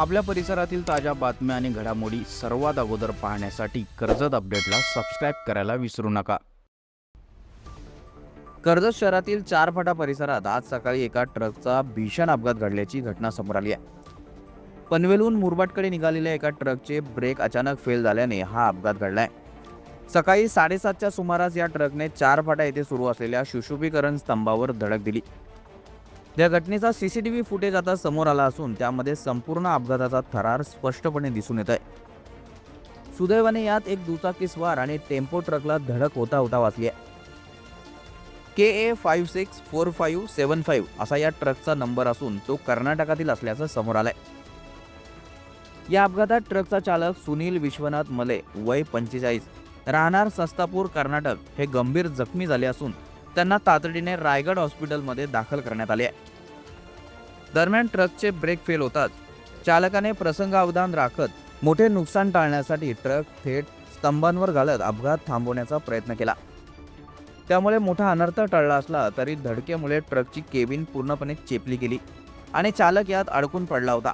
आपल्या परिसरातील ताज्या बातम्या आणि घडामोडी सर्वात अगोदर पाहण्यासाठी कर्जत अपडेटला सबस्क्राईब करायला विसरू नका. कर्जत शहरातील चार फाटा परिसरात आज सकाळी एका ट्रकचा भीषण अपघात घडल्याची घटना समोर आली आहे. पनवेलहून मुरबाटकडे निघालेल्या एका ट्रकचे ब्रेक अचानक फेल झाल्याने हा अपघात घडलाय सकाळी साडेसातच्या सुमारास या ट्रकने चार फाटा येथे सुरू असलेल्या सुशोभीकरण स्तंभावर धडक दिली. या घटनेचा सीसीटीव्ही फुटेज आता समोर आला असून त्यामध्ये संपूर्ण अपघाताचा थरार स्पष्टपणे दिसून येत आहे सुदैवाने यात एक दुचाकीस्वार आणि टेम्पो ट्रकला धडक होता होता वाचली आहे K A five six four five seven five असा या ट्रकचा नंबर असून तो कर्नाटकातील असल्याचं समोर आलंय. या अपघातात ट्रकचा चालक सुनील विश्वनाथ मले वय पंचेचाळीस राहणार सस्तापूर कर्नाटक हे गंभीर जखमी झाले असून त्यांना तातडीने रायगड हॉस्पिटलमध्ये दाखल करण्यात आले आहे. दरम्यान ट्रकचे ब्रेक फेल होताच चालकाने प्रसंगावधान राखत मोठे नुकसान टाळण्यासाठी ट्रक थेट स्तंभांवर घालत अपघात थांबवण्याचा प्रयत्न केला. त्यामुळे मोठा अनर्थ टळला असला तरी धडकेमुळे ट्रकची केबिन पूर्णपणे चेपली गेली आणि चालक यात अडकून पडला होता.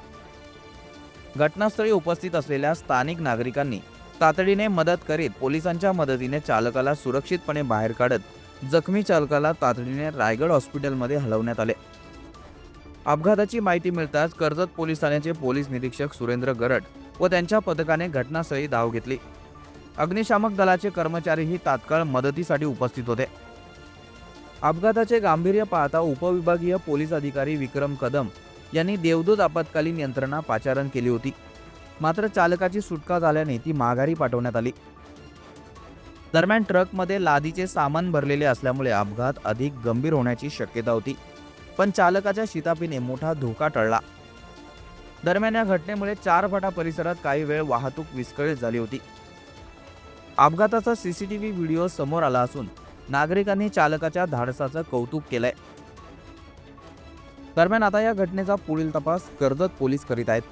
घटनास्थळी उपस्थित असलेल्या स्थानिक नागरिकांनी तातडीने मदत करीत पोलिसांच्या मदतीने चालकाला सुरक्षितपणे बाहेर काढत जखमी चालकाला तातडीने रायगड हॉस्पिटलमध्ये हलवण्यात आले. अपघाताची माहिती मिळताच कर्जत पोलीस ठाण्याचे पोलीस निरीक्षक सुरेंद्र गरड व त्यांच्या पथकाने घटनास्थळी धाव घेतली. अग्निशामक दलाचे कर्मचारीही तात्काळ मदतीसाठी उपस्थित होते. अपघाताचे गांभीर्य पाहता उपविभागीय पोलीस अधिकारी विक्रम कदम यांनी देवदूत आपत्कालीन यंत्रणा पाचारण केली होती. मात्र चालकाची सुटका झाल्याने ती माघारी पाठवण्यात आली. दरम्यान ट्रकमध्ये लादीचे सामान भरलेले असल्यामुळे अपघात अधिक गंभीर होण्याची शक्यता होती पण चालकाच्या शितापीने मोठा धोका टळला. दरम्यान या घटनेमुळे चारफाटा परिसरात काही वेळ वाहतूक विस्कळीत झाली होती. अपघाताचा सीसीटीव्ही व्हिडिओ समोर आला असून नागरिकांनी चालकाच्या धाडसाचं कौतुक केलंय. दरम्यान आता या घटनेचा पुढील तपास कर्जत पोलीस करीत आहेत.